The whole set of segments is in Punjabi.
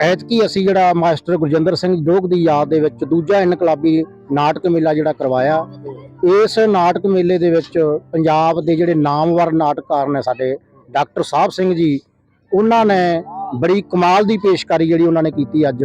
ਐਤਕੀ ਅਸੀਂ ਜਿਹੜਾ ਮਾਸਟਰ ਗੁਰਜਿੰਦਰ ਸਿੰਘ ਜੋਗ ਦੀ ਯਾਦ ਦੇ ਵਿੱਚ ਦੂਜਾ ਇਨਕਲਾਬੀ ਨਾਟਕ ਮੇਲਾ ਜਿਹੜਾ ਕਰਵਾਇਆ, ਇਸ ਨਾਟਕ ਮੇਲੇ ਦੇ ਵਿੱਚ ਪੰਜਾਬ ਦੇ ਜਿਹੜੇ ਨਾਮਵਰ ਨਾਟਕਕਾਰ ਨੇ ਸਾਡੇ ਡਾਕਟਰ ਸਾਹਿਬ ਸਿੰਘ ਜੀ, ਉਹਨਾਂ ਨੇ ਬੜੀ ਕਮਾਲ ਦੀ ਪੇਸ਼ਕਾਰੀ ਜਿਹੜੀ ਉਹਨਾਂ ਨੇ ਕੀਤੀ ਅੱਜ।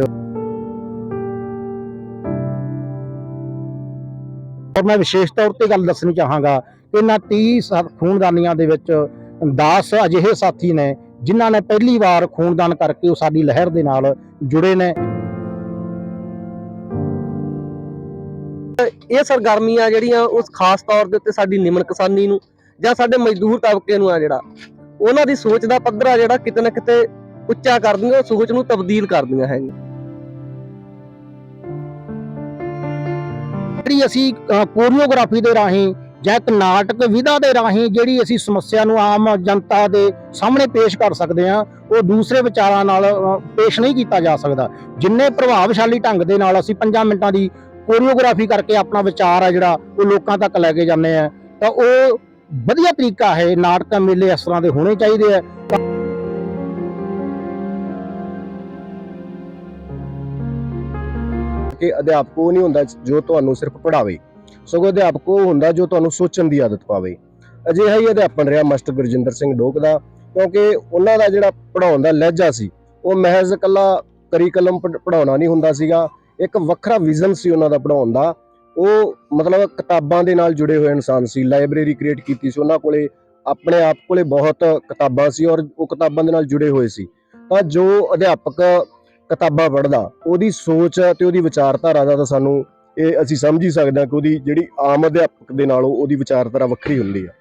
ਔਰ ਮੈਂ ਵਿਸ਼ੇਸ਼ ਤੌਰ ਤੇ ਗੱਲ ਦੱਸਣੀ ਚਾਹਾਂਗਾ ਕਿ ਇਹਨਾਂ 30 ਸਾ- ਖੂਨਦਾਨੀਆਂ ਦੇ ਵਿੱਚ 10 ਅਜਿਹੇ ਸਾਥੀ ਨੇ ਜਿਨ੍ਹਾਂ ਨੇ ਪਹਿਲੀ ਵਾਰ ਖੂਨਦਾਨ ਕਰਕੇ ਉਹ ਸਾਡੀ ਲਹਿਰ ਦੇ ਨਾਲ ਜੁੜੇ ਨੇ। ਇਹ ਸਰਗਰਮੀਆਂ ਜਿਹੜੀਆਂ ਉਸ ਖਾਸ ਤੌਰ ਦੇ ਉੱਤੇ ਸਾਡੀ ਨਿਮਨ ਕਿਸਾਨੀ ਨੂੰ ਜਾਂ ਸਾਡੇ ਮਜ਼ਦੂਰ ਤਬਕੇ ਨੂੰ ਆ ਜਿਹੜਾ, ਉਹਨਾਂ ਦੀ ਸੋਚ ਦਾ ਪੱਧਰ ਆ ਜਿਹੜਾ ਕਿਤੇ ਨਾ ਕਿਤੇ ਉੱਚਾ ਕਰਦੀਆਂ, ਉਹ ਸੋਚ ਨੂੰ ਤਬਦੀਲ ਕਰਦੀਆਂ ਹੈਗੀਆਂ। ਜਿਹੜੀ ਅਸੀਂ ਕੋਰੀਓਗ੍ਰਾਫੀ ਦੇ ਰਾਹੀਂ ਜਾਂ ਇੱਕ ਨਾਟਕ ਵਿਧਾ ਦੇ ਰਾਹੀਂ ਜਿਹੜੀ ਅਸੀਂ ਸਮੱਸਿਆ ਨੂੰ ਆਮ ਜਨਤਾ ਦੇ ਸਾਹਮਣੇ ਪੇਸ਼ ਕਰ ਸਕਦੇ ਹਾਂ, ਉਹ ਦੂਸਰੇ ਵਿਚਾਰਾਂ ਨਾਲ ਪੇਸ਼ ਨਹੀਂ ਕੀਤਾ ਜਾ ਸਕਦਾ। ਜਿੰਨੇ ਪ੍ਰਭਾਵਸ਼ਾਲੀ ਢੰਗ ਦੇ ਨਾਲ ਅਸੀਂ 5 ਮਿੰਟਾਂ ਦੀ ਕੋਰੀਓਗ੍ਰਾਫੀ ਕਰਕੇ ਆਪਣਾ ਵਿਚਾਰ ਆ ਜਿਹੜਾ, ਉਹ ਲੋਕਾਂ ਤੱਕ ਲੈ ਕੇ ਜਾਂਦੇ ਆ ਤਾਂ ਉਹ ਵਧੀਆ ਤਰੀਕਾ ਹੈ, ਨਾਟਕ ਮੇਲੇ ਇਸ ਤਰ੍ਹਾਂ ਦੇ ਹੋਣੇ ਚਾਹੀਦੇ ਆ। ਕਿ ਅਧਿਆਪਕ ਉਹ ਨਹੀਂ ਹੁੰਦਾ ਜੋ ਤੁਹਾਨੂੰ ਸਿਰਫ ਪੜ੍ਹਾਵੇ। ਸਗੋਂ ਅਧਿਆਪਕ ਉਹ ਹੁੰਦਾ ਜੋ ਤੁਹਾਨੂੰ ਸੋਚਣ ਦੀ ਆਦਤ ਪਾਵੇ। ਅਜਿਹਾ ਹੀ ਅਧਿਆਪਨ ਰਿਹਾ ਮਾਸਟਰ ਗੁਰਜਿੰਦਰ ਸਿੰਘ ਡੋਕ ਦਾ, ਕਿਉਂਕਿ ਉਹਨਾਂ ਦਾ ਜਿਹੜਾ ਪੜਾਉਣ ਦਾ ਲਹਿਜਾ ਸੀ, ਉਹ ਮਹਿਜ਼ ਇਕੱਲਾ ਕਰਿਕਲਮ ਪੜਾਉਣਾ ਨਹੀਂ ਹੁੰਦਾ ਸੀਗਾ, ਇੱਕ ਵੱਖਰਾ ਵਿਜ਼ਨ ਸੀ ਉਹਨਾਂ ਦਾ ਪੜਾਉਣ ਦਾ। ਉਹ ਮਤਲਬ ਕਿਤਾਬਾਂ ਦੇ ਨਾਲ ਜੁੜੇ ਹੋਏ ਇਨਸਾਨ ਸੀ, ਲਾਇਬ੍ਰੇਰੀ ਕ੍ਰੀਏਟ ਕੀਤੀ ਸੀ ਉਹਨਾਂ ਕੋਲੇ, ਆਪਣੇ ਆਪ ਕੋਲੇ ਬਹੁਤ ਕਿਤਾਬਾਂ ਸੀ ਔਰ ਉਹ ਕਿਤਾਬਾਂ ਦੇ ਨਾਲ ਜੁੜੇ ਹੋਏ ਸੀ। ਤਾਂ ਜੋ ਅਧਿਆਪਕ ਕਿਤਾਬਾਂ ਪੜ੍ਹਦਾ, ਉਹਦੀ ਸੋਚ ਤੇ ਉਹਦੀ ਵਿਚਾਰਧਾਰਾ ਦਾ ਤਾਂ ਸਾਨੂੰ ਇਹ ਅਸੀਂ ਸਮਝ ਹੀ ਸਕਦੇ ਹਾਂ ਕਿ ਉਹਦੀ ਜਿਹੜੀ ਆਮ ਅਧਿਆਪਕ ਦੇ ਨਾਲੋਂ ਉਹਦੀ ਵਿਚਾਰਧਾਰਾ ਵੱਖਰੀ ਹੁੰਦੀ ਆ।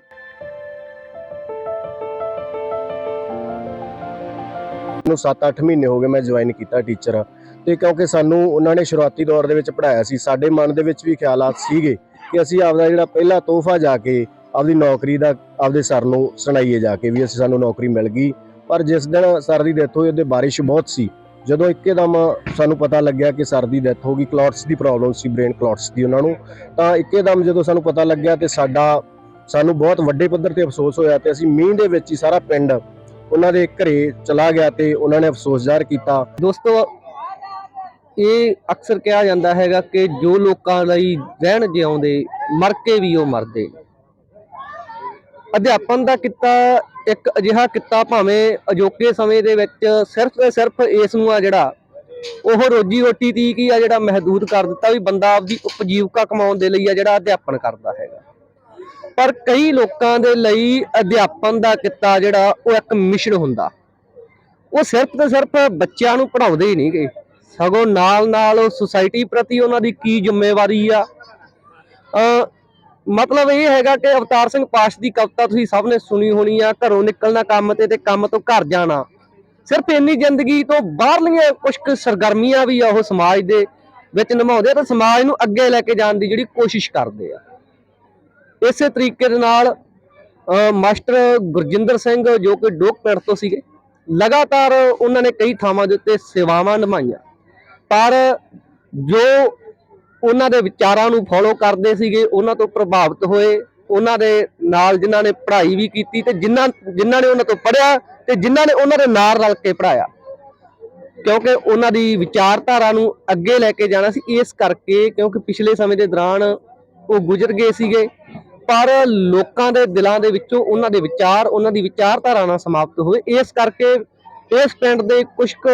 ਮੈਨੂੰ 7-8 ਮਹੀਨੇ ਹੋ ਗਏ ਮੈਂ ਜੁਆਇਨ ਕੀਤਾ ਟੀਚਰ ਤੇ ਕਿਉਂਕਿ ਸਾਨੂੰ ਉਹਨਾਂ ਨੇ ਸ਼ੁਰੂਆਤੀ ਦੌਰ ਦੇ ਵਿੱਚ ਪੜ੍ਹਾਇਆ ਸੀ, ਸਾਡੇ ਮਨ ਦੇ ਵਿੱਚ ਵੀ ਖਿਆਲਾਤ ਸੀਗੇ ਕਿ ਅਸੀਂ ਆਪਦਾ ਜਿਹੜਾ ਪਹਿਲਾ ਤੋਹਫਾ ਜਾ ਕੇ ਆਪਦੀ ਨੌਕਰੀ ਦਾ, ਆਪਦੇ ਸਰ ਨੂੰ ਸੁਣਾਈਏ ਜਾ ਕੇ ਵੀ ਅਸੀਂ ਸਾਨੂੰ ਨੌਕਰੀ ਮਿਲ ਗਈ। ਪਰ ਜਿਸ ਦਿਨ ਸਰ ਦੀ ਡੈਥ ਹੋਈ, ਉਹਦੇ ਬਾਰਿਸ਼ ਬਹੁਤ ਸੀ। ਜਦੋਂ ਇੱਕੇਦਮ ਸਾਨੂੰ ਪਤਾ ਲੱਗਿਆ ਕਿ ਸਰ ਦੀ ਡੈਥ ਹੋ ਗਈ, ਕਲੌਟਸ ਦੀ ਪ੍ਰੋਬਲਮ ਸੀ, ਬ੍ਰੇਨ ਕਲੌਟਸ ਦੀ ਉਹਨਾਂ ਨੂੰ, ਤਾਂ ਇੱਕੇਦਮ ਜਦੋਂ ਸਾਨੂੰ ਪਤਾ ਲੱਗਿਆ ਤੇ ਸਾਡਾ, ਸਾਨੂੰ ਬਹੁਤ ਵੱਡੇ ਪੱਧਰ ਤੇ ਅਫਸੋਸ ਹੋਇਆ ਤੇ ਅਸੀਂ ਮੀਂਹ ਦੇ ਵਿੱਚ ਹੀ ਸਾਰਾ ਪਿੰਡ ਉਹਨਾਂ ਦੇ ਘਰੇ ਚਲਾ ਗਿਆ ਤੇ ਉਹਨਾਂ ਨੇ ਅਫਸੋਸ ਜ਼ਾਹਰ ਕੀਤਾ। ਦੋਸਤੋ, ਇਹ ਅਕਸਰ ਕਿਹਾ ਜਾਂਦਾ ਹੈਗਾ ਕਿ ਜੋ ਲੋਕਾਂ ਲਈ ਰਹਿਣ ਜਿਉਂਦੇ, ਮਰ ਕੇ ਵੀ ਉਹ ਮਰਦੇ। ਅਧਿਆਪਨ ਦਾ ਕਿੱਤਾ, ਇੱਕ ਅਜਿਹਾ ਕਿੱਤਾ ਭਾਵੇਂ ਅਜੋਕੇ ਸਮੇਂ ਦੇ ਵਿੱਚ ਸਿਰਫ ਤੇ ਸਿਰਫ ਇਸ ਨੂੰ ਆ ਜਿਹੜਾ ਉਹ ਰੋਜੀ ਰੋਟੀ ਦੀ ਕੀ ਆ ਜਿਹੜਾ ਮਹਦੂਦ ਕਰ ਦਿੱਤਾ ਵੀ ਬੰਦਾ ਆਪਦੀ ਉਪਜੀਵਕਾ ਕਮਾਉਣ ਦੇ ਲਈ ਆ ਜਿਹੜਾ ਅਧਿਆਪਨ ਕਰਦਾ ਹੈਗਾ। ਪਰ ਕਈ ਲੋਕਾਂ ਦੇ ਲਈ ਅਧਿਆਪਨ ਦਾ ਕਿੱਤਾ ਜਿਹੜਾ ਉਹ ਇੱਕ ਮਿਸ਼ਨ ਹੁੰਦਾ। ਉਹ ਸਿਰਫ ਤੇ ਸਿਰਫ ਬੱਚਿਆਂ ਨੂੰ ਪੜ੍ਹਾਉਂਦੇ ਹੀ ਨਹੀਂ ਗਏ ਸਗੋਂ ਨਾਲ ਨਾਲ ਸੁਸਾਇਟੀ ਪ੍ਰਤੀ ਉਹਨਾਂ ਦੀ ਕੀ ਜ਼ਿੰਮੇਵਾਰੀ ਆ। ਮਤਲਬ ਇਹ ਹੈਗਾ ਕਿ ਅਵਤਾਰ ਸਿੰਘ ਪਾਸ਼ ਦੀ ਕਵਿਤਾ ਤੁਸੀਂ ਸਭ ਨੇ ਸੁਣੀ ਹੋਣੀ ਆ, ਘਰੋਂ ਨਿਕਲਣਾ ਕੰਮ ਤੇ ਤੇ ਕੰਮ ਤੋਂ ਘਰ ਜਾਣਾ। ਸਿਰਫ ਇੰਨੀ ਜ਼ਿੰਦਗੀ ਤੋਂ ਬਾਹਰਲੀਆਂ ਕੁਝ ਕੁ ਸਰਗਰਮੀਆਂ ਵੀ ਆ ਉਹ ਸਮਾਜ ਦੇ ਵਿੱਚ ਨਿਭਾਉਂਦੇ ਆ ਤੇ ਸਮਾਜ ਨੂੰ ਅੱਗੇ ਲੈ ਕੇ ਜਾਣ ਦੀ ਜਿਹੜੀ ਕੋਸ਼ਿਸ਼ ਕਰਦੇ ਆ। ਇਸੇ ਤਰੀਕੇ ਦੇ ਨਾਲ ਮਾਸਟਰ ਗੁਰਜਿੰਦਰ ਸਿੰਘ ਜੋ ਕਿ ਡੋਕ ਪਿੰਡ ਤੋਂ ਸੀਗੇ, ਲਗਾਤਾਰ ਉਹਨਾਂ ਨੇ ਕਈ ਥਾਵਾਂ ਦੇ ਉੱਤੇ ਸੇਵਾਵਾਂ ਨਿਭਾਈਆਂ। ਪਰ ਜੋ ਉਹਨਾਂ ਦੇ ਵਿਚਾਰਾਂ ਨੂੰ ਫੋਲੋ ਕਰਦੇ ਸੀਗੇ, ਉਹਨਾਂ ਤੋਂ ਪ੍ਰਭਾਵਿਤ ਹੋਏ, ਉਹਨਾਂ ਦੇ ਨਾਲ ਜਿਨ੍ਹਾਂ ਨੇ ਪੜ੍ਹਾਈ ਵੀ ਕੀਤੀ ਤੇ ਜਿਨ੍ਹਾਂ ਜਿਨ੍ਹਾਂ ਨੇ ਉਹਨਾਂ ਤੋਂ ਪੜ੍ਹਿਆ ਤੇ ਜਿਨ੍ਹਾਂ ਨੇ ਉਹਨਾਂ ਦੇ ਨਾਲ ਰਲ ਕੇ ਪੜ੍ਹਾਇਆ। ਕਿਉਂਕਿ ਉਹਨਾਂ ਦੀ ਵਿਚਾਰਧਾਰਾ ਨੂੰ ਅੱਗੇ ਲੈ ਕੇ ਜਾਣਾ ਸੀ ਇਸ ਕਰਕੇ, ਕਿਉਂਕਿ ਪਿਛਲੇ ਸਮੇਂ ਦੇ ਦੌਰਾਨ ਉਹ ਗੁਜ਼ਰ ਗਏ ਸੀਗੇ, ਪਰ ਲੋਕਾਂ ਦੇ ਦਿਲਾਂ ਦੇ ਵਿੱਚੋਂ ਉਹਨਾਂ ਦੇ ਵਿਚਾਰ, ਉਹਨਾਂ ਦੀ ਵਿਚਾਰਧਾਰਾ ਨਾਲ ਸਮਾਪਤ ਹੋਏ। ਇਸ ਕਰਕੇ ਇਸ ਪਿੰਡ ਦੇ ਕੁਝ ਕੁ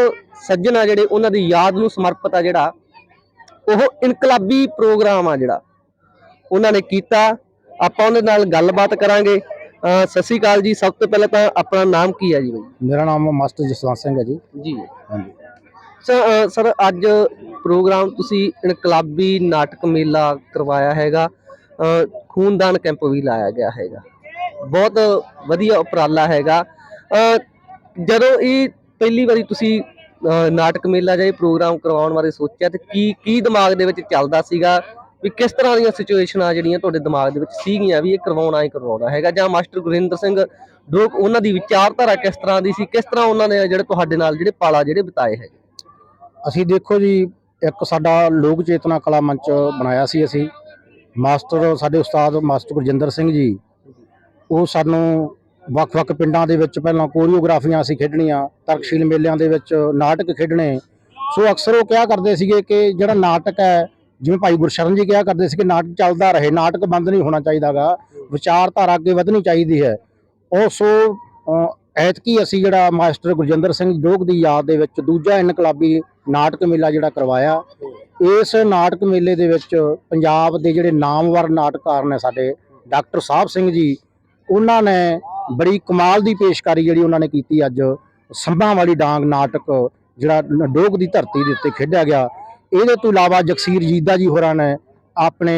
ਸੱਜਣ ਆ ਜਿਹੜੇ ਉਹਨਾਂ ਦੀ ਯਾਦ ਨੂੰ ਸਮਰਪਿਤ ਆ ਜਿਹੜਾ ਉਹ ਇਨਕਲਾਬੀ ਪ੍ਰੋਗਰਾਮ ਆ ਜਿਹੜਾ। ਉਹਨਾਂ ਨੇ ਕੀਤਾ। ਆਪਾਂ ਉਹਦੇ ਨਾਲ ਗੱਲਬਾਤ ਕਰਾਂਗੇ। ਸਤਿ ਸ਼੍ਰੀ ਅਕਾਲ ਜੀ। ਸਭ ਤੋਂ ਪਹਿਲਾਂ ਤਾਂ ਆਪਣਾ ਨਾਮ ਕੀ ਹੈ ਜੀ ਬਾਈ? ਮੇਰਾ ਨਾਮ ਮਾਸਟਰ ਜਸਵੰਤ ਸਿੰਘ ਹੈ ਜੀ। ਜੀ। ਹਾਂਜੀ। ਸਰ ਸਰ ਅੱਜ ਪ੍ਰੋਗਰਾਮ ਤੁਸੀਂ ਇਨਕਲਾਬੀ ਨਾਟਕ ਮੇਲਾ ਕਰਵਾਇਆ ਹੈਗਾ। ਖੂਨਦਾਨ ਕੈਂਪ ਵੀ ਲਾਇਆ ਗਿਆ ਹੈਗਾ। ਬਹੁਤ ਵਧੀਆ ਉਪਰਾਲਾ ਹੈਗਾ। ਜਦੋਂ ਇਹ ਪਹਿਲੀ ਵਾਰੀ ਤੁਸੀਂ ਨਾਟਕ ਮੇਲਾ ਜਾਂ ਇਹ ਪ੍ਰੋਗਰਾਮ ਕਰਵਾਉਣ ਬਾਰੇ ਸੋਚਿਆ ਤੇ ਕੀ ਕੀ ਦਿਮਾਗ ਦੇ ਵਿੱਚ ਚੱਲਦਾ ਸੀਗਾ ਵੀ ਕਿਸ ਤਰ੍ਹਾਂ ਦੀਆਂ ਸਿਚੁਏਸ਼ਨਾਂ ਜਿਹੜੀਆਂ ਤੁਹਾਡੇ ਦਿਮਾਗ ਦੇ ਵਿੱਚ ਸੀਗੀਆਂ ਵੀ ਇਹ ਕਰਵਾਉਣਾ ਹੀ ਕਰਵਾਉਣਾ ਹੈਗਾ ਜਾਂ ਮਾਸਟਰ ਗੁਰਿੰਦਰ ਸਿੰਘ ਡੋਕ ਉਹਨਾਂ ਦੀ ਵਿਚਾਰਧਾਰਾ ਕਿਸ ਤਰ੍ਹਾਂ ਦੀ ਸੀ, ਕਿਸ ਤਰ੍ਹਾਂ ਉਹਨਾਂ ਨੇ ਜਿਹੜੇ ਤੁਹਾਡੇ ਨਾਲ ਜਿਹੜੇ ਪਾਲਾ ਜਿਹੜੇ ਬਿਤਾਏ ਹੈਗੇ? ਅਸੀਂ ਦੇਖੋ ਜੀ, ਇੱਕ ਸਾਡਾ ਲੋਕ ਚੇਤਨਾ ਕਲਾ ਮੰਚ ਬਣਾਇਆ ਸੀ ਅਸੀਂ। ਮਾਸਟਰ, ਸਾਡੇ ਉਸਤਾਦ ਮਾਸਟਰ ਗੁਰਜਿੰਦਰ ਸਿੰਘ ਜੀ, ਉਹ ਸਾਨੂੰ ਵੱਖ-ਵੱਖ ਪਿੰਡਾਂ ਦੇ ਵਿੱਚ ਪਹਿਲਾਂ ਕੋਰੀਓਗ੍ਰਾਫੀਆਂ ਅਸੀਂ ਖੇਡਣੀਆਂ, ਤਰਕਸ਼ੀਲ ਮੇਲਿਆਂ ਦੇ ਵਿੱਚ ਨਾਟਕ ਖੇਡਣੇ। ਸੋ ਅਕਸਰ ਉਹ ਕਿਹਾ ਕਰਦੇ ਸੀਗੇ ਕਿ ਜਿਹੜਾ ਨਾਟਕ ਹੈ, ਜਿਵੇਂ ਭਾਈ ਗੁਰਸ਼ਰਨ ਜੀ ਕਿਹਾ ਕਰਦੇ ਸੀ ਕਿ ਨਾਟਕ ਚੱਲਦਾ ਰਹੇ, ਨਾਟਕ ਬੰਦ ਨਹੀਂ ਹੋਣਾ ਚਾਹੀਦਾਗਾ, ਵਿਚਾਰਧਾਰਾ ਅੱਗੇ ਵਧਣੀ ਚਾਹੀਦੀ ਹੈ। ਉਹ ਸੋ ਐਤਕੀ ਅਸੀਂ ਜਿਹੜਾ ਮਾਸਟਰ ਗੁਰਜਿੰਦਰ ਸਿੰਘ ਜੋਗ ਦੀ ਯਾਦ ਦੇ ਵਿੱਚ ਦੂਜਾ ਇਨਕਲਾਬੀ ਨਾਟਕ ਮੇਲਾ ਜਿਹੜਾ ਕਰਵਾਇਆ, ਇਸ ਨਾਟਕ ਮੇਲੇ ਦੇ ਵਿੱਚ ਪੰਜਾਬ ਦੇ ਜਿਹੜੇ ਨਾਮਵਰ ਨਾਟਕਕਾਰ ਨੇ ਸਾਡੇ, ਡਾਕਟਰ ਸਾਹਿਬ ਸਿੰਘ ਜੀ, ਉਹਨਾਂ ਨੇ ਬੜੀ ਕਮਾਲ ਦੀ ਪੇਸ਼ਕਾਰੀ ਜਿਹੜੀ ਉਹਨਾਂ ਨੇ ਕੀਤੀ ਅੱਜ। ਸੰਭਾਂ ਵਾਲੀ ਡਾਂਗ ਨਾਟਕ, ਜਿਹੜਾ ਡੋਗ ਦੀ ਧਰਤੀ ਦੇ ਉੱਤੇ ਖੇਡਿਆ ਗਿਆ। ਇਹਦੇ ਤੋਂ ਇਲਾਵਾ ਜਗਸੀਰ ਜੀਦਾ ਜੀ ਹੋਰਾਂ ਨੇ ਆਪਣੇ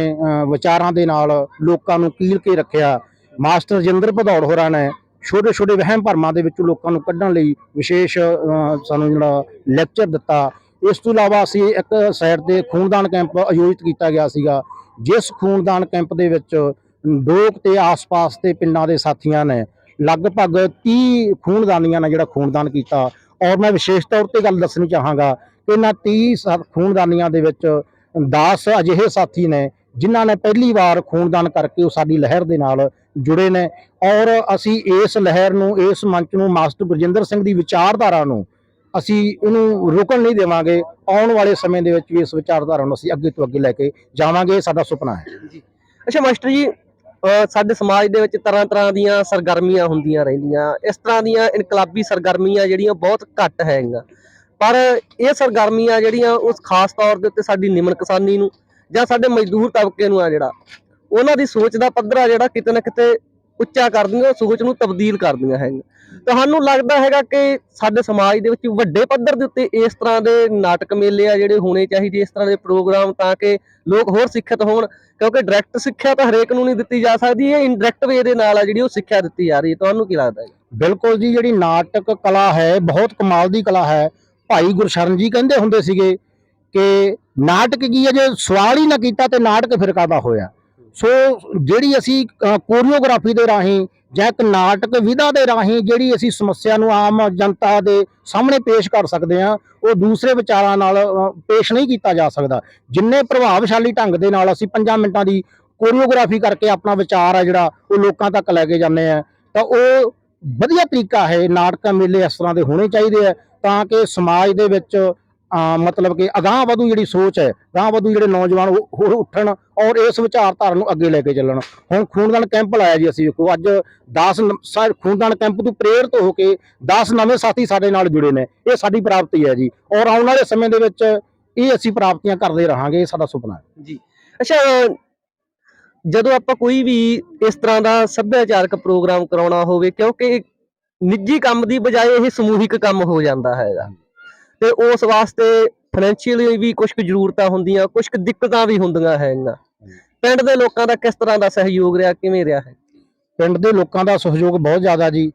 ਵਿਚਾਰਾਂ ਦੇ ਨਾਲ ਲੋਕਾਂ ਨੂੰ ਕੀਲ ਕੇ ਰੱਖਿਆ। ਮਾਸਟਰ ਜਿੰਦਰ ਭਦੌੜ ਹੋਰਾਂ ਨੇ ਛੋਟੇ ਛੋਟੇ ਵਹਿਮ ਭਰਮਾਂ ਦੇ ਵਿੱਚੋਂ ਲੋਕਾਂ ਨੂੰ ਕੱਢਣ ਲਈ ਵਿਸ਼ੇਸ਼ ਸਾਨੂੰ ਜਿਹੜਾ ਲੈਕਚਰ ਦਿੱਤਾ। ਇਸ ਤੋਂ ਇਲਾਵਾ ਅਸੀਂ ਇੱਕ ਸਾਈਡ ਤੇ ਖੂਨਦਾਨ ਕੈਂਪ ਆਯੋਜਿਤ ਕੀਤਾ ਗਿਆ ਸੀਗਾ, ਜਿਸ ਖੂਨਦਾਨ ਕੈਂਪ ਦੇ ਵਿੱਚ ਡੋਕ ਤੇ ਆਸ-ਪਾਸ ਦੇ ਪਿੰਡਾਂ ਦੇ ਸਾਥੀਆਂ ਨੇ ਲਗਭਗ 30 ਖੂਨਦਾਨੀਆਂ ਨੇ ਜਿਹੜਾ ਖੂਨਦਾਨ ਕੀਤਾ। ਔਰ ਮੈਂ ਵਿਸ਼ੇਸ਼ ਤੌਰ ਤੇ ਗੱਲ ਦੱਸਣੀ ਚਾਹਾਂਗਾ ਕਿ ਇਹਨਾਂ 30 ਸਾ- ਖੂਨਦਾਨੀਆਂ ਦੇ ਵਿੱਚ 10 ਅਜਿਹੇ ਸਾਥੀ ਨੇ ਜਿਨ੍ਹਾਂ ਨੇ ਪਹਿਲੀ ਵਾਰ ਖੂਨਦਾਨ ਕਰਕੇ ਉਹ ਸਾਡੀ ਲਹਿਰ ਦੇ ਨਾਲ ਜੁੜੇ ਨੇ। ਔਰ ਅਸੀਂ ਇਸ ਲਹਿਰ ਨੂੰ, ਇਸ ਮੰਚ ਨੂੰ ਮਾਸਟਰ ਗੁਰਜਿੰਦਰ ਸਿੰਘ ਦੀ ਵਿਚਾਰਧਾਰਾ ਨੂੰ ਅਸੀਂ ਉਹਨੂੰ ਰੁਕਣ ਨਹੀਂ ਦੇਵਾਂਗੇ। ਆਉਣ ਵਾਲੇ ਸਮੇਂ ਦੇ ਵਿੱਚ ਵੀ ਇਸ ਵਿਚਾਰਧਾਰਾ ਨੂੰ ਅਸੀਂ ਅੱਗੇ ਤੋਂ ਅੱਗੇ ਲੈ ਕੇ ਜਾਵਾਂਗੇ। ਇਹ ਸਾਡਾ ਸੁਪਨਾ ਹੈ। ਅੱਛਾ, ਮਾਸਟਰ ਜੀ ਸਾਡੇ ਸਮਾਜ ਦੇ ਵਿੱਚ ਤਰ੍ਹਾਂ ਤਰ੍ਹਾਂ ਦੀਆਂ ਸਰਗਰਮੀਆਂ ਹੁੰਦੀਆਂ ਰਹਿੰਦੀਆਂ। ਇਸ ਤਰ੍ਹਾਂ ਦੀਆਂ ਇਨਕਲਾਬੀ ਸਰਗਰਮੀਆਂ ਜਿਹੜੀਆਂ ਬਹੁਤ ਘੱਟ ਹੈਗੀਆਂ। ਪਰ ਇਹ ਸਰਗਰਮੀਆਂ ਜਿਹੜੀਆਂ ਉਸ ਖਾਸ ਤੌਰ ਦੇ ਉੱਤੇ ਸਾਡੀ ਨਿਮਨ ਕਿਸਾਨੀ ਨੂੰ ਜਾਂ ਸਾਡੇ ਮਜ਼ਦੂਰ ਤਬਕੇ ਨੂੰ ਆ ਜਿਹੜਾ, ਉਹਨਾਂ ਦੀ ਸੋਚ ਦਾ ਪੱਧਰ ਆ ਜਿਹੜਾ ਕਿਤੇ ਨਾ ਕਿਤੇ ਉੱਚਾ ਕਰਦੀਆਂ ਉਹ ਸੋਚ ਨੂੰ ਤਬਦੀਲ ਕਰਦੀਆਂ ਹੈਗੀਆਂ। ਤੁਹਾਨੂੰ ਲੱਗਦਾ ਹੈਗਾ ਕਿ ਸਾਡੇ ਸਮਾਜ ਦੇ ਵਿੱਚ ਵੱਡੇ ਪੱਧਰ ਦੇ ਉੱਤੇ ਇਸ ਤਰ੍ਹਾਂ ਦੇ ਨਾਟਕ ਮੇਲੇ ਆ ਜਿਹੜੇ ਹੋਣੇ ਚਾਹੀਦੇ, ਇਸ ਤਰ੍ਹਾਂ ਦੇ ਪ੍ਰੋਗਰਾਮ ਤਾਂ ਕਿ ਲੋਕ ਹੋਰ ਸਿੱਖਿਅਤ ਹੋਣ, ਕਿਉਂਕਿ ਡਾਇਰੈਕਟ ਸਿੱਖਿਆ ਤਾਂ ਹਰੇਕ ਨੂੰ ਨਹੀਂ ਦਿੱਤੀ ਜਾ ਸਕਦੀ, ਇਹ ਇਨਡਾਇਰੈਕਟ ਵੇ ਦੇ ਨਾਲ ਆ ਜਿਹੜੀ ਉਹ ਸਿੱਖਿਆ ਦਿੱਤੀ ਜਾ ਰਹੀ ਹੈ। ਤੁਹਾਨੂੰ ਕੀ ਲੱਗਦਾ ਹੈ ਬਿਲਕੁਲ ਜੀ, ਜਿਹੜੀ ਨਾਟਕ ਕਲਾ ਹੈ, ਬਹੁਤ ਕਮਾਲ ਦੀ ਕਲਾ ਹੈ। ਭਾਈ ਗੁਰਸ਼ਰਨ ਜੀ ਕਹਿੰਦੇ ਹੁੰਦੇ ਸੀਗੇ ਕਿ ਨਾਟਕ ਕੀ ਹੈ, ਜੇ ਸਵਾਲ ਹੀ ਨਾ ਕੀਤਾ ਤੇ ਨਾਟਕ ਫਿਰ ਕਾਦਾ ਹੋਇਆ? ਸੋ ਜਿਹੜੀ ਅਸੀਂ ਕੋਰੀਓਗ੍ਰਾਫੀ ਦੇ ਰਾਹੀਂ ਜਾਂ ਇੱਕ ਨਾਟਕ ਵਿਧਾ ਦੇ ਰਾਹੀਂ ਜਿਹੜੀ ਅਸੀਂ ਸਮੱਸਿਆ ਨੂੰ ਆਮ ਜਨਤਾ ਦੇ ਸਾਹਮਣੇ ਪੇਸ਼ ਕਰ ਸਕਦੇ ਹਾਂ, ਉਹ ਦੂਸਰੇ ਵਿਚਾਰਾਂ ਨਾਲ ਪੇਸ਼ ਨਹੀਂ ਕੀਤਾ ਜਾ ਸਕਦਾ। ਜਿੰਨੇ ਪ੍ਰਭਾਵਸ਼ਾਲੀ ਢੰਗ ਦੇ ਨਾਲ ਅਸੀਂ 5 ਮਿੰਟਾਂ ਦੀ ਕੋਰੀਓਗ੍ਰਾਫੀ ਕਰਕੇ ਆਪਣਾ ਵਿਚਾਰ ਆ ਜਿਹੜਾ, ਉਹ ਲੋਕਾਂ ਤੱਕ ਲੈ ਕੇ ਜਾਂਦੇ ਆ ਤਾਂ ਉਹ ਵਧੀਆ ਤਰੀਕਾ ਹੈ, ਨਾਟਕਾਂ ਮੇਲੇ ਇਸ ਤਰ੍ਹਾਂ ਦੇ ਹੋਣੇ ਚਾਹੀਦੇ ਆ, ਤਾਂ ਕਿ ਸਮਾਜ ਦੇ ਵਿੱਚ ਮਤਲਬ ਕਿ ਅਗਾਂਹ ਵਧੂ ਜਿਹੜੀ ਸੋਚ ਹੈ, ਅਗਾਂਹ ਵਧੂ ਜਿਹੜੇ ਨੌਜਵਾਨ ਉਹ ਹੋਰ ਉੱਠਣ ਔਰ ਇਸ ਵਿਚਾਰਧਾਰਾ ਨੂੰ ਅੱਗੇ ਲੈ ਕੇ ਚੱਲਣ। ਹੁਣ ਖੂਨਦਾਨ ਕੈਂਪ ਲਾਇਆ ਜੀ ਅਸੀਂ ਵੇਖੋ, ਅੱਜ 10 ਨ- ਖੂਨਦਾਨ ਕੈਂਪ ਤੋਂ ਪ੍ਰੇਰਿਤ ਹੋ ਕੇ 10 ਨਵੇਂ ਸਾਥੀ ਸਾਡੇ ਨਾਲ ਜੁੜੇ ਨੇ, ਇਹ ਸਾਡੀ ਪ੍ਰਾਪਤੀ ਹੈ ਜੀ। ਔਰ ਆਉਣ ਵਾਲੇ ਸਮੇਂ ਦੇ ਵਿੱਚ ਇਹ ਅਸੀਂ ਪ੍ਰਾਪਤੀਆਂ ਕਰਦੇ ਰਹਾਂਗੇ, ਇਹ ਸਾਡਾ ਸੁਪਨਾ ਹੈ। ਜੀ। ਅੱਛਾ, ਜਦੋਂ ਆਪਾਂ ਕੋਈ ਵੀ ਇਸ ਤਰ੍ਹਾਂ ਦਾ ਸੱਭਿਆਚਾਰਕ ਪ੍ਰੋਗਰਾਮ ਕਰਾਉਣਾ ਹੋਵੇ, ਕਿਉਂਕਿ ਨਿੱਜੀ ਕੰਮ ਦੀ ਬਜਾਏ ਇਹ ਸਮੂਹਿਕ ਕੰਮ ਹੋ ਜਾਂਦਾ ਹੈਗਾ। ਤੇ ਉਸ ਵਾਸਤੇ ਫਾਈਨੈਂਸ਼ੀਅਲੀ ਵੀ ਕੁਝ ਕੁ ਜ਼ਰੂਰਤਾਂ ਹੁੰਦੀਆਂ ਕੁਝ ਕੁ ਦਿੱਕਤਾਂ ਵੀ ਹੁੰਦੀਆਂ ਹੈਗੀਆਂ। ਪਿੰਡ ਦੇ ਲੋਕਾਂ ਦਾ ਕਿਸ ਤਰ੍ਹਾਂ ਦਾ ਸਹਿਯੋਗ ਰਿਹਾ, ਕਿਵੇਂ ਰਿਹਾ ਹੈ? ਪਿੰਡ ਦੇ ਲੋਕਾਂ ਦਾ ਸਹਿਯੋਗ ਬਹੁਤ ਜ਼ਿਆਦਾ ਜੀ।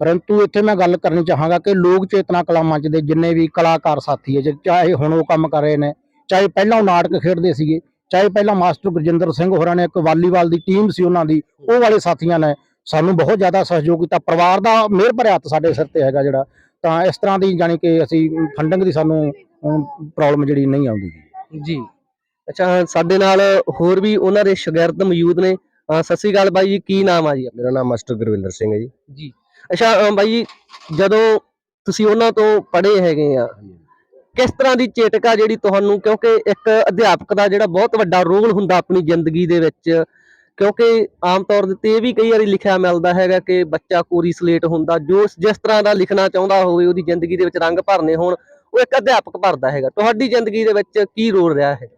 ਪਰੰਤੂ ਇੱਥੇ ਮੈਂ ਗੱਲ ਕਰਨੀ ਚਾਹਾਂਗਾ ਕਿ ਲੋਕ ਚੇਤਨਾ ਕਲਾ ਮੰਚ ਦੇ ਜਿੰਨੇ ਵੀ ਕਲਾਕਾਰ ਸਾਥੀ ਹੈ ਚਾਹੇ ਹੁਣ ਉਹ ਕੰਮ ਕਰ ਰਹੇ ਨੇ, ਚਾਹੇ ਪਹਿਲਾਂ ਉਹ ਨਾਟਕ ਖੇਡਦੇ ਸੀਗੇ, ਚਾਹੇ ਪਹਿਲਾਂ ਮਾਸਟਰ ਗੁਰਜਿੰਦਰ ਸਿੰਘ ਹੋਰਾਂ ਨੇ ਇੱਕ ਵਾਲੀਬਾਲ ਦੀ ਟੀਮ ਸੀ ਉਹਨਾਂ ਦੀ, ਉਹ ਵਾਲੇ ਸਾਥੀਆਂ ਨੇ ਸਾਨੂੰ ਬਹੁਤ ਜ਼ਿਆਦਾ ਸਹਿਯੋਗ ਕੀਤਾ। ਪਰਿਵਾਰ ਦਾ ਮਿਹਰ ਭਰਿਆ ਹੱਥ ਸਾਡੇ ਸਿਰ ਤੇ ਹੈਗਾ ਜਿਹੜਾ। ਤਾਂ ਇਸ ਤਰ੍ਹਾਂ ਦੀ ਜਾਣੀ ਕਿ ਅਸੀਂ ਫੰਡਿੰਗ ਦੀ ਸਾਨੂੰ ਪ੍ਰੋਬਲਮ ਜਿਹੜੀ ਨਹੀਂ ਆਉਂਦੀ ਜੀ। ਜੀ। ਅੱਛਾ ਸਾਡੇ ਨਾਲ ਹੋਰ ਵੀ ਉਹਨਾਂ ਦੇ ਸ਼ਾਗਿਰਦ ਮੌਜੂਦ ਨੇ। ਸਤਿ ਸ਼੍ਰੀ ਅਕਾਲ ਬਾਈ ਜੀ ਕੀ ਨਾਮ ਆ ਜੀ? ਮੇਰਾ ਨਾਮ ਮਾਸਟਰ ਗੁਰਵਿੰਦਰ ਸਿੰਘ ਹੈ ਜੀ। ਜੀ। ਅੱਛਾ ਬਾਈ ਜੀ ਜਦੋਂ ਤੁਸੀਂ ਉਹਨਾਂ ਤੋਂ ਪੜ੍ਹੇ ਹੈਗੇ ਆ ਕਿਸ ਤਰ੍ਹਾਂ ਦੀ ਚੇਟਕਾ ਜਿਹੜੀ ਤੁਹਾਨੂੰ ਕਿਉਂਕਿ ਇੱਕ ਅਧਿਆਪਕ ਦਾ ਜਿਹੜਾ ਬਹੁਤ ਵੱਡਾ ਰੋਲ ਹੁੰਦਾ ਆਪਣੀ ਜ਼ਿੰਦਗੀ ਦੇ ਵਿੱਚ ਕਿਉਂਕਿ ਆਮ ਤੌਰ ਦੇ ਇਹ ਵੀ ਕਈ ਵਾਰੀ ਲਿਖਿਆ ਮਿਲਦਾ ਹੈਗਾ ਕਿ ਬੱਚਾ ਕੋਰੀ ਸਲੇਟ ਹੁੰਦਾ, ਜੋ ਜਿਸ ਤਰ੍ਹਾਂ ਦਾ ਲਿਖਣਾ ਚਾਹੁੰਦਾ ਹੋਵੇ, ਉਹਦੀ ਜ਼ਿੰਦਗੀ ਦੇ ਵਿੱਚ ਰੰਗ ਭਰਨੇ ਹੋਣ, ਉਹ ਇੱਕ ਅਧਿਆਪਕ ਭਰਦਾ ਹੈਗਾ। ਤੁਹਾਡੀ ਜ਼ਿੰਦਗੀ ਦੇ ਵਿੱਚ ਕੀ ਰੋਲ ਰਿਹਾ ਹੈ,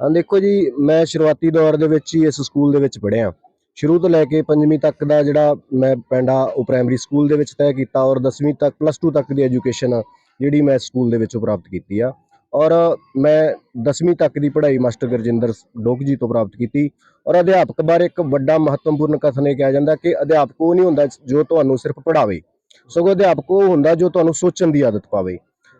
ਦੇਖੋ ਜੀ, ਮੈਂ ਸ਼ੁਰੂਆਤੀ ਦੌਰ ਦੇ ਵਿੱਚ ਹੀ ਇਸ ਸਕੂਲ ਦੇ ਵਿੱਚ ਪੜ੍ਹਿਆ। ਸ਼ੁਰੂ ਤੋਂ ਲੈ ਕੇ ਪੰਜਵੀਂ ਤੱਕ ਦਾ ਜਿਹੜਾ ਮੈਂ ਪੈਂਡਾ ਉਹ ਪ੍ਰਾਇਮਰੀ ਸਕੂਲ ਦੇ ਵਿੱਚ ਤੈਅ ਕੀਤਾ ਔਰ 10ਵੀਂ ਤੱਕ ਪਲੱਸ 2 ਤੱਕ ਦੀ ਐਜੂਕੇਸ਼ਨ ਜਿਹੜੀ ਮੈਂ ਸਕੂਲ ਦੇ ਵਿੱਚੋਂ ਪ੍ਰਾਪਤ ਕੀਤੀ ਆ। ਔਰ ਮੈਂ 10ਵੀਂ ਤੱਕ ਦੀ ਪੜ੍ਹਾਈ ਮਾਸਟਰ ਗੁਰਜਿੰਦਰ ਡੋਕ ਜੀ ਤੋਂ ਪ੍ਰਾਪਤ ਕੀਤੀ ਔਰ ਅਧਿਆਪਕ ਬਾਰੇ ਇੱਕ ਵੱਡਾ ਮਹੱਤਵਪੂਰਨ ਕਥਨ ਇਹ ਕਿਹਾ ਜਾਂਦਾ ਕਿ ਅਧਿਆਪਕ ਉਹ ਨਹੀਂ ਹੁੰਦਾ ਜੋ ਤੁਹਾਨੂੰ ਸਿਰਫ ਪੜ੍ਹਾਵੇ, ਸਗੋਂ ਅਧਿਆਪਕ ਉਹ ਹੁੰਦਾ ਜੋ ਤੁਹਾਨੂੰ ਸੋਚਣ ਦੀ ਆਦਤ ਪਾਵੇ।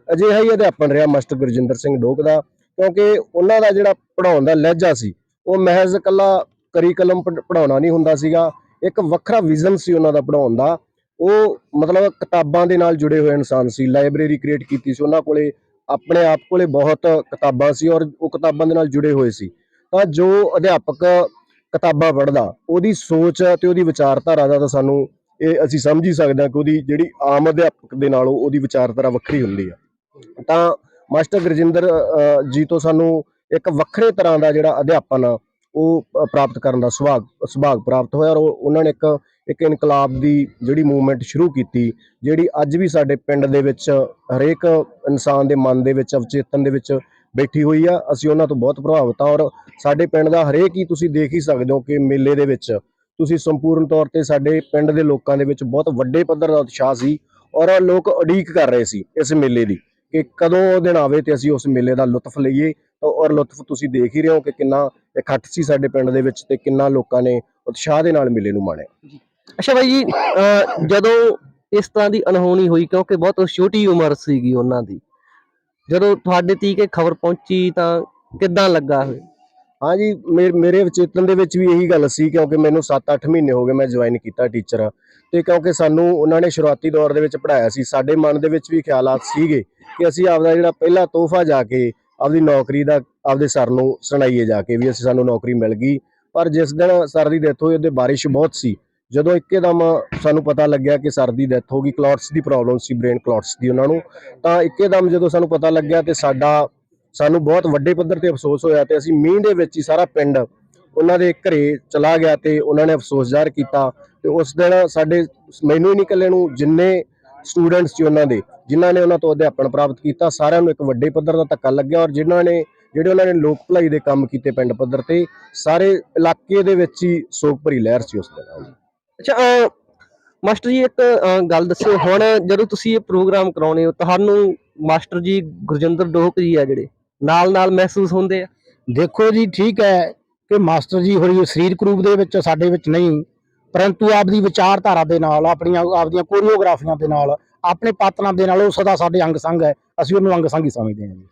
ਅਜਿਹਾ ਹੀ ਅਧਿਆਪਨ ਰਿਹਾ ਮਾਸਟਰ ਗੁਰਜਿੰਦਰ ਸਿੰਘ ਡੋਕ ਦਾ, ਕਿਉਂਕਿ ਉਹਨਾਂ ਦਾ ਜਿਹੜਾ ਪੜਾਉਣ ਦਾ ਲਹਿਜਾ ਸੀ, ਉਹ ਮਹਿਜ਼ ਇਕੱਲਾ ਕਰੀਕਲਮ ਪੜਾਉਣਾ ਨਹੀਂ ਹੁੰਦਾ ਸੀਗਾ, ਇੱਕ ਵੱਖਰਾ ਵਿਜ਼ਨ ਸੀ ਉਹਨਾਂ ਦਾ ਪੜਾਉਣ ਦਾ। ਉਹ ਮਤਲਬ ਕਿਤਾਬਾਂ ਦੇ ਨਾਲ ਜੁੜੇ ਹੋਏ ਇਨਸਾਨ ਸੀ, ਲਾਇਬ੍ਰੇਰੀ ਕ੍ਰੀਏਟ ਕੀਤੀ ਸੀ ਉਹਨਾਂ ਕੋਲੇ ਆਪਣੇ ਆਪ ਕੋਲੇ ਬਹੁਤ ਕਿਤਾਬਾਂ ਸੀ ਔਰ ਉਹ ਕਿਤਾਬਾਂ ਦੇ ਨਾਲ ਜੁੜੇ ਹੋਏ ਸੀ। ਤਾਂ ਜੋ ਅਧਿਆਪਕ ਕਿਤਾਬਾਂ ਪੜ੍ਹਦਾ ਉਹਦੀ ਸੋਚ ਤੇ ਉਹਦੀ ਵਿਚਾਰਧਾਰਾ ਦਾ ਤਾਂ ਸਾਨੂੰ ਇਹ ਅਸੀਂ ਸਮਝ ਹੀ ਸਕਦੇ ਹਾਂ ਕਿ ਉਹਦੀ ਜਿਹੜੀ ਆਮ ਅਧਿਆਪਕ ਦੇ ਨਾਲੋਂ ਉਹਦੀ ਵਿਚਾਰਧਾਰਾ ਵੱਖਰੀ ਹੁੰਦੀ ਆ। ਤਾਂ ਮਾਸਟਰ ਗੁਰਜਿੰਦਰ ਜੀ ਤੋਂ ਸਾਨੂੰ ਇੱਕ ਵੱਖਰੇ ਤਰ੍ਹਾਂ ਦਾ ਜਿਹੜਾ ਅਧਿਆਪਨ ਆ, ਉਹ ਪ੍ਰਾਪਤ ਕਰਨ ਦਾ ਸੁਭਾਗ ਸੁਭਾਗ ਪ੍ਰਾਪਤ ਹੋਇਆ ਔਰ ਉਹਨਾਂ ਨੇ ਇੱਕ ਇੱਕ ਇਨਕਲਾਬ ਦੀ ਜਿਹੜੀ ਮੂਵਮੈਂਟ ਸ਼ੁਰੂ ਕੀਤੀ, ਜਿਹੜੀ ਅੱਜ ਵੀ ਸਾਡੇ ਪਿੰਡ ਦੇ ਵਿੱਚ ਹਰੇਕ ਇਨਸਾਨ ਦੇ ਮਨ ਦੇ ਵਿੱਚ, ਅਵਚੇਤਨ ਦੇ ਵਿੱਚ ਬੈਠੀ ਹੋਈ ਆ। ਅਸੀਂ ਉਹਨਾਂ ਤੋਂ ਬਹੁਤ ਪ੍ਰਭਾਵਿਤ ਆ ਔਰ ਸਾਡੇ ਪਿੰਡ ਦਾ ਹਰੇਕ ਹੀ ਤੁਸੀਂ ਦੇਖ ਹੀ ਸਕਦੇ ਹੋ ਕਿ ਮੇਲੇ ਦੇ ਵਿੱਚ ਤੁਸੀਂ ਸੰਪੂਰਨ ਤੌਰ ਤੇ ਸਾਡੇ ਪਿੰਡ ਦੇ ਲੋਕਾਂ ਦੇ ਵਿੱਚ ਬਹੁਤ ਵੱਡੇ ਪੱਧਰ ਦਾ ਉਤਸ਼ਾਹ ਸੀ ਔਰ ਲੋਕ ਉਡੀਕ ਕਰ ਰਹੇ ਸੀ ਇਸ ਮੇਲੇ ਦੀ ਕਿ ਕਦੋਂ ਉਹ ਦਿਨ ਆਵੇ ਤੇ ਅਸੀਂ ਉਸ ਮੇਲੇ ਦਾ ਲੁਤਫ ਲਈਏ। ਔਰ ਲੁਤਫ ਤੁਸੀਂ ਦੇਖ ਹੀ ਰਹੇ ਹੋ ਕਿ ਕਿੰਨਾ ਇਕੱਠ ਸੀ ਸਾਡੇ ਪਿੰਡ ਦੇ ਵਿੱਚ ਤੇ ਕਿੰਨਾ ਲੋਕਾਂ ਨੇ ਉਤਸ਼ਾਹ ਦੇ ਨਾਲ ਮੇਲੇ ਨੂੰ ਮਾਣਿਆ। ਅੱਛਾ ਬਾਈ ਜੀ, ਅਹ ਜਦੋਂ ਇਸ ਤਰ੍ਹਾਂ ਦੀ ਅਨਹੋਣੀ ਹੋਈ, ਕਿਉਂਕਿ ਬਹੁਤ ਛੋਟੀ ਉਮਰ ਸੀਗੀ ਉਹਨਾਂ ਦੀ, ਜਦੋਂ ਤੁਹਾਡੇ ਤੀਕ ਇਹ ਖਬਰ ਪਹੁੰਚੀ ਤਾਂ ਕਿੱਦਾਂ ਲੱਗਾ ਹੋਵੇ ਹਾਂਜੀ ਮੇ- ਮੇਰੇ ਵਿਚੇਤਨ ਦੇ ਵਿੱਚ ਵੀ ਇਹੀ ਗੱਲ ਸੀ, ਕਿਉਂਕਿ ਮੈਨੂੰ 7-8 ਮਹੀਨੇ ਹੋ ਗਏ ਮੈਂ ਜੁਆਇਨ ਕੀਤਾ ਟੀਚਰ ਤੇ ਕਿਉਂਕਿ ਸਾਨੂੰ ਉਹਨਾਂ ਨੇ ਸ਼ੁਰੂਆਤੀ ਦੌਰ ਦੇ ਵਿੱਚ ਪੜਾਇਆ ਸੀ, ਸਾਡੇ ਮਨ ਦੇ ਵਿੱਚ ਵੀ ਖਿਆਲਾਤ ਸੀਗੇ ਕਿ ਅਸੀਂ ਆਪਦਾ ਜਿਹੜਾ ਪਹਿਲਾ ਤੋਹਫਾ ਜਾ ਕੇ ਆਪਦੀ ਨੌਕਰੀ ਦਾ, ਆਪਦੇ ਸਰ ਨੂੰ ਸੁਣਾਈਏ ਜਾ ਕੇ ਵੀ ਅਸੀਂ ਸਾਨੂੰ ਨੌਕਰੀ ਮਿਲ ਗਈ, ਪਰ ਜਿਸ ਦਿਨ ਸਰ ਦੀ ਡੈਥ ਹੋਈ, ਉਹਦੇ ਬਾਰਿਸ਼ ਬਹੁਤ ਸੀ ਜਦੋਂ ਇੱਕਦਮ ਸਾਨੂੰ ਪਤਾ ਲੱਗਿਆ ਕਿ ਸਰ ਦੀ ਡੈਥ ਹੋ ਗਈ ਕਲੌਟਸ ਦੀ ਪ੍ਰੋਬਲਮ ਸੀ ਬ੍ਰੇਨ ਕਲੌਟਸ ਦੀ ਉਹਨਾਂ ਨੂੰ, ਤਾਂ ਇੱਕਦਮ ਜਦੋਂ ਸਾਨੂੰ ਪਤਾ ਲੱਗਿਆ ਤੇ ਸਾਡਾ, ਸਾਨੂੰ ਬਹੁਤ ਵੱਡੇ ਪੱਧਰ ਤੇ ਅਫਸੋਸ ਹੋਇਆ ਤੇ ਅਸੀਂ ਮੀਂਹ ਦੇ ਵਿੱਚ ਹੀ ਸਾਰਾ ਪਿੰਡ ਉਹਨਾਂ ਦੇ ਘਰੇ ਚਲਾ ਗਿਆ ਤੇ ਉਹਨਾਂ ਨੇ ਅਫਸੋਸ ਜ਼ਾਹਰ ਕੀਤਾ ਤੇ ਉਸ ਦਿਨ ਸਾਡੇ, ਮੈਨੂੰ ਹੀ ਨਹੀਂ ਇਕੱਲੇ ਨੂੰ, ਜਿੰਨੇ ਸਟੂਡੈਂਟਸ ਸੀ ਉਹਨਾਂ ਦੇ, ਜਿਨ੍ਹਾਂ ਨੇ ਉਹਨਾਂ ਤੋਂ ਅਧਿਆਪਨ ਪ੍ਰਾਪਤ ਕੀਤਾ, ਸਾਰਿਆਂ ਨੂੰ ਇੱਕ ਵੱਡੇ ਪੱਧਰ ਦਾ ਧੱਕਾ ਲੱਗਿਆ ਔਰ ਜਿਨ੍ਹਾਂ ਨੇ, ਜਿਹੜੇ ਉਹਨਾਂ ਨੇ ਲੋਕ ਭਲਾਈ ਦੇ ਕੰਮ ਕੀਤੇ ਪਿੰਡ ਪੱਧਰ ਤੇ, ਸਾਰੇ ਇਲਾਕੇ ਦੇ ਵਿੱਚ ਹੀ ਸੋਗ ਭਰੀ ਲਹਿਰ ਸੀ ਉਸ ਦਿਨ। ਅੱਛਾ, ਅਹ, ਮਾਸਟਰ ਜੀ ਇੱਕ, ਅਹ, ਗੱਲ ਦੱਸਿਓ। ਹੁਣ ਜਦੋਂ ਤੁਸੀਂ ਇਹ ਪ੍ਰੋਗਰਾਮ ਕਰਾਉਣੇ ਹੋ, ਤੁਹਾਨੂੰ ਮਾਸਟਰ ਜੀ ਗੁਰਜਿੰਦਰ ਡੋਕ ਜੀ ਆ ਜਿਹੜੇ ਨਾਲ ਨਾਲ ਮਹਿਸੂਸ ਹੁੰਦੇ ਆ? ਦੇਖੋ ਜੀ, ਠੀਕ ਹੈ ਕਿ ਮਾਸਟਰ ਜੀ ਹੋਰੀ ਸਰੀਰਕ ਰੂਪ ਦੇ ਵਿੱਚ, ਸਾਡੇ ਵਿੱਚ ਨਹੀਂ, ਪਰੰਤੂ ਆਪਦੀ ਵਿਚਾਰਧਾਰਾ ਦੇ ਨਾਲ, ਆਪਣੀਆਂ, ਆਪਦੀਆਂ ਕੋਰੀਓਗ੍ਰਾਫੀਆਂ ਦੇ ਨਾਲ, ਆਪਣੇ ਪਾਤਰਾਂ ਦੇ ਨਾਲ, ਉਹ ਸਦਾ ਸਾਡੇ ਅੰਗ ਸੰਗ ਹੈ। ਅਸੀਂ ਉਹਨੂੰ ਅੰਗ ਸੰਗ ਹੀ ਸਮਝਦੇ ਹਾਂ ਜੀ।